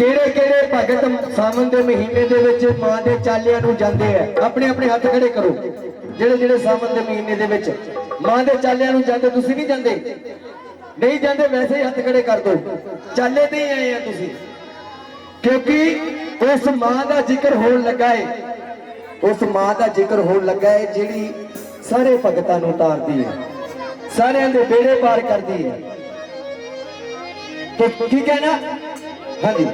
ਕਿਹੜੇ ਕਿਹੜੇ ਭਗਤ ਸਾਵਣ ਦੇ ਮਹੀਨੇ ਦੇ ਵਿੱਚ ਮਾਂ ਦੇ ਚਾਲਿਆਂ ਨੂੰ ਜਾਂਦੇ ਆ? ਆਪਣੇ ਆਪਣੇ ਹੱਥ ਖੜੇ ਕਰੋ। ਜਿਹੜੇ ਜਿਹੜੇ ਸਾਵਨ ਦੇ ਮਹੀਨੇ ਦੇ ਵਿੱਚ ਮਾਂ ਦੇ ਚਾਲਿਆਂ ਨੂੰ ਜਾਂਦੇ, ਤੁਸੀਂ ਨਹੀਂ ਜਾਂਦੇ? ਨਹੀਂ ਜਾਂਦੇ, ਵੈਸੇ ਹੀ ਹੱਥ ਖੜੇ ਕਰ ਦਿਓ ਚਾਲੇ ਤੇ ਆਏ ਆ ਤੁਸੀਂ। ਕਿਉਂਕਿ ਉਸ ਮਾਂ ਦਾ ਜ਼ਿਕਰ ਹੋਣ ਲੱਗਾ ਹੈ ਉਸ ਮਾਂ ਦਾ ਜ਼ਿਕਰ ਹੋਣ ਲੱਗਾ ਹੈ ਜਿਹੜੀ ਸਾਰੇ ਭਗਤਾਂ ਨੂੰ ਤਾਰਦੀ ਹੈ ਸਾਰਿਆਂ ਦੇ ਬੇੜੇ ਪਾਰ ਕਰਦੀ ਹੈ ਤੇ ਕੀ ਕਹਿਣਾ? ਹਾਂਜੀ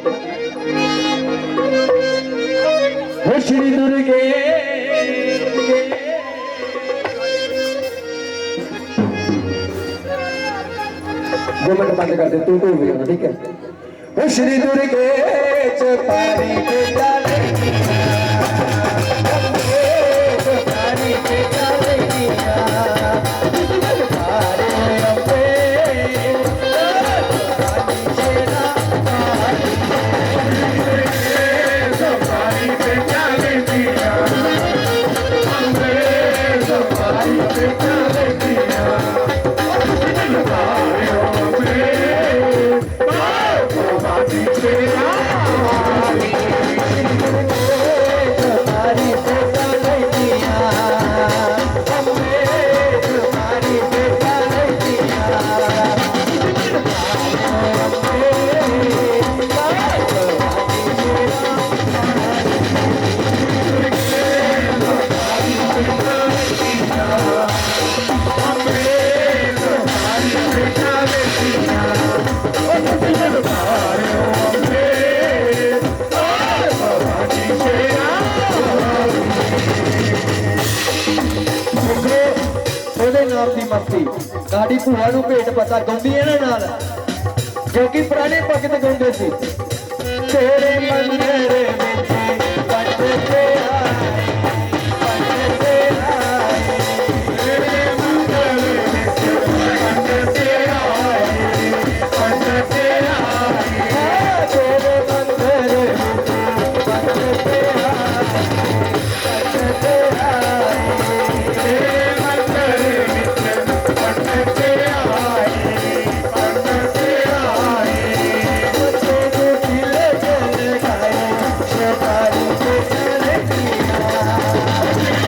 ਹੋ ਸ਼੍ਰੀ ਦੁਰਗੇ ਦੋ ਮਿੰਟ ਬੰਦ ਕਰ ਦੇ ਤੂੰ ਤੂੰ ਵੀ ਹੋਣਾ, ਠੀਕ ਹੈ ਹੋ ਸ਼੍ਰੀ ਦੁਰਗੇ ਉਹਦੇ ਨਾਲ ਦੀ ਮਸਤੀ ਸਾਡੀ ਭੂਆ ਨੂੰ ਭੇਟ ਪਤਾ, ਗਾਉਂਦੀ ਇਹਨਾਂ ਨਾਲ। ਜੋ ਕਿ ਪੁਰਾਣੇ ਭਗਤ ਗਾਉਂਦੇ ਸੀ। ਤੇਰੇ ਮੰਦਰ